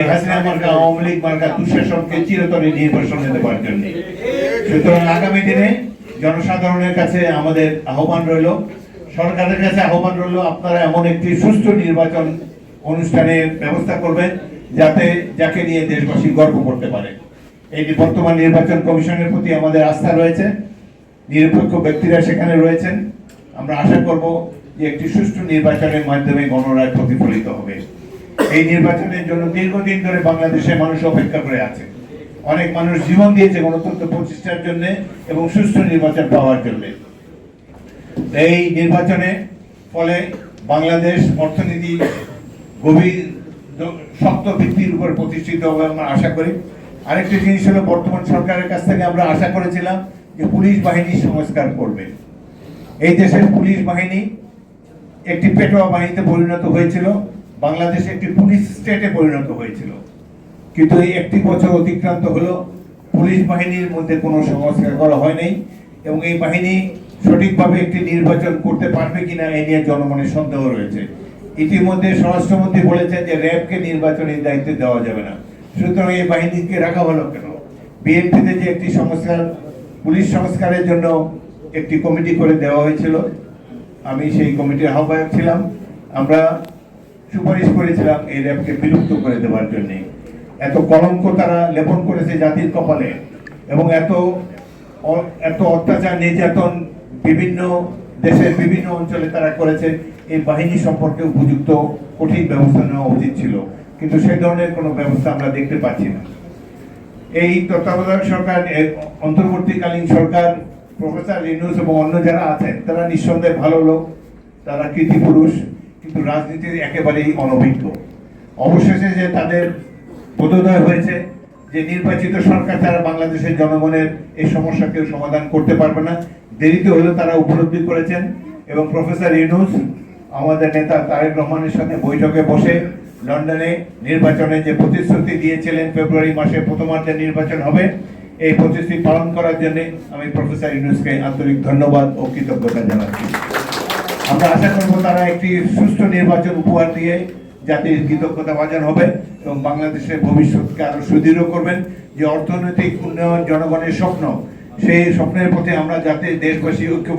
আওয়ামী লীগ মার্কা চিরতরে সুতরাং আগামী দিনে জনসাধারণের কাছে আমাদের আহ্বান রইল। সরকারের কাছে আহ্বান রইল, আপনারা এমন একটি সুষ্ঠু নির্বাচন অনুষ্ঠানের ব্যবস্থা করবেন যাতে যাকে নিয়ে দেশবাসী গর্ব করতে পারে। যে বর্তমান নির্বাচন কমিশনের প্রতি আমাদের আস্থা রয়েছে। নিরপেক্ষ ব্যক্তিরা সেখানে রয়েছেন। আমরা আশা করব যে একটি সুষ্ঠু নির্বাচনের মাধ্যমে গণরায় প্রতিফলিত হবে। এই নির্বাচনের জন্য দীর্ঘদিন ধরে বাংলাদেশের মানুষ অপেক্ষা করে আছে। অনেক মানুষ জীবন দিয়েছে গণতন্ত্র প্রতিষ্ঠার জন্য এবং সুষ্ঠু নির্বাচন পাওয়ার জন্য। এই নির্বাচনে ফলে বাংলাদেশ অর্থনীতি গভীর শক্ত ভিত্তির উপর প্রতিষ্ঠিত হবে আমরা আশা করি। আরেকটি জিনিস হলো বর্তমান সরকারের কাছ থেকে আমরা আশা করেছিলাম যে পুলিশ বাহিনী সংস্কার করবে। এই দেশের পুলিশ বাহিনী একটি পেটোয়া বাহিনীতে পরিণত হয়েছিল। বাংলাদেশ একটি পুলিশ স্টেটে পরিণত হয়েছিল। কিন্তু এই একটি বছর অতিক্রান্ত হলো, পুলিশ বাহিনীর মধ্যে কোনো সংস্কার করা হয়নি এবং এই বাহিনী সঠিকভাবে একটি নির্বাচন করতে পারবে কিনা এই নিয়ে জনমনের সন্দেহ রয়েছে। ইতিমধ্যে স্বরাষ্ট্রমন্ত্রী বলেছেন যে র্যাবকে নির্বাচনের দায়িত্ব দেওয়া যাবে না। সুতরাং এই বাহিনীকে রাখা হলো কেন? বিএনপিতে যে একটি সংস্কার, পুলিশ সংস্কারের জন্য একটি কমিটি করে দেওয়া হয়েছিল। আমি সেই কমিটির আহ্বায়ক ছিলাম। আমরা সুপারিশ করেছিলাম এই র্যাবকে বিলুপ্ত করে দেওয়ার জন্যে। এত কলঙ্ক তারা লেপন করেছে জাতির কপালে এবং এত এত অত্যাচার, নির্যাতন বিভিন্ন দেশের বিভিন্ন অঞ্চলে তারা করেছে, এই বাহিনী সম্পর্কে উপযুক্ত কঠিন ব্যবস্থা নেওয়া উচিত ছিল। কিন্তু সেই ধরনের কোনো ব্যবস্থা আমরা দেখতে পাচ্ছি না। এই তত্ত্বাবধায়ক সরকার অন্তর্বর্তীকালীন সরকার, প্রফেসর রিনুস এবং অন্য যারা আছেন, তারা নিঃসন্দেহে ভালো লোক, তারা কৃতি পুরুষ। কিন্তু রাজনীতির একেবারেই অনভিজ্ঞ। অবশেষে যে তাদের বোধোদয় হয়েছে যে নির্বাচিত সরকার তারা বাংলাদেশের জনগণের এই সমস্যা কেউ সমাধান করতে পারবে না, দেরিতে হলেও তারা উপলব্ধি করেছেন এবং প্রফেসর ইউনুস, আমাদের নেতা তারেক রহমানের সাথে বৈঠকে বসে লন্ডনে নির্বাচনে যে প্রতিশ্রুতি দিয়েছিলেন ফেব্রুয়ারি মাসে প্রথমার্ধে নির্বাচন হবে, এই প্রতিশ্রুতি পালন করার জন্য আমি প্রফেসর ইউনুসকে আন্তরিক ধন্যবাদ ও কৃতজ্ঞতা জানাচ্ছি। আমরা আশা করব তারা একটি সুস্থ নির্বাচন উপহার দিয়ে জাতির কৃতজ্ঞতা বাজার হবে এবং বাংলাদেশের ভবিষ্যৎকে আরও সুদৃঢ় করবেন। যে অর্থনৈতিক উন্নয়ন জনগণের স্বপ্ন, সেই স্বপ্নের পথে আমরা যাতে দেশবাসী ঐক্য